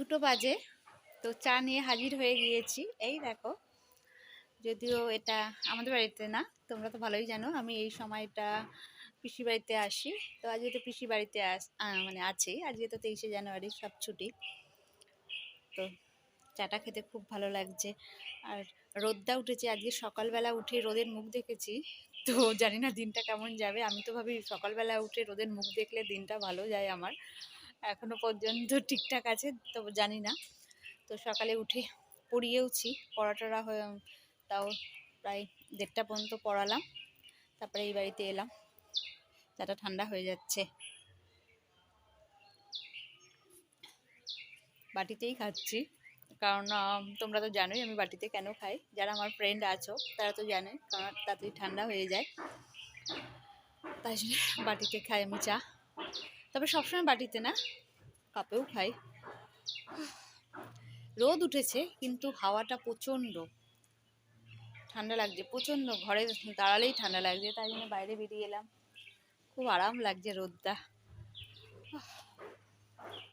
দুটো বাজে, তো চা নিয়ে হাজির হয়ে গিয়েছি। এই দেখো, যদিও এটা আমাদের বাড়িতে না, তোমরা তো ভালোই জানো, আমি এই সময়টা পিসি বাড়িতে আসি। তো আজকে তো পিসি বাড়িতে আস মানে আছি। আজকে তো তেইশে জানুয়ারি, সব ছুটি। তো চাটা খেতে খুব ভালো লাগছে। আর রোদটা উঠেছে, আজকে সকালবেলা উঠে রোদের মুখ দেখেছি। তো জানি না দিনটা কেমন যাবে, আমি তো ভাবি সকালবেলা উঠে রোদের মুখ দেখলে দিনটা ভালো যায় আমার। এখনও পর্যন্ত ঠিকঠাক আছে তো জানি না। তো সকালে উঠে পড়িয়েওছি পড়াটরা হয়ে, তাও প্রায় দেড়টা পর্যন্ত পড়ালাম। তারপরে এই বাড়িতে এলাম। চাটা ঠান্ডা হয়ে যাচ্ছে। বাটিতেই খাচ্ছি। কারণ তোমরা তো জানোই আমি বাটিতে কেন খাই। যারা আমার ফ্রেন্ড আছো, তারা তো জানে, কারণ তাড়াতাড়ি ঠান্ডা হয়ে যায়। তাই বাটিতে খাই আমি চা। তবে সবসময় বাটিতে না, কাপেও খাই। রোদ উঠেছে, কিন্তু হাওয়াটা প্রচণ্ড। ঠান্ডা লাগছে, প্রচণ্ড। ঘরে দাঁড়ালেই ঠান্ডা লাগছে, তাই জন্য বাইরে বেরিয়ে এলাম। খুব আরাম লাগছে রোদটা।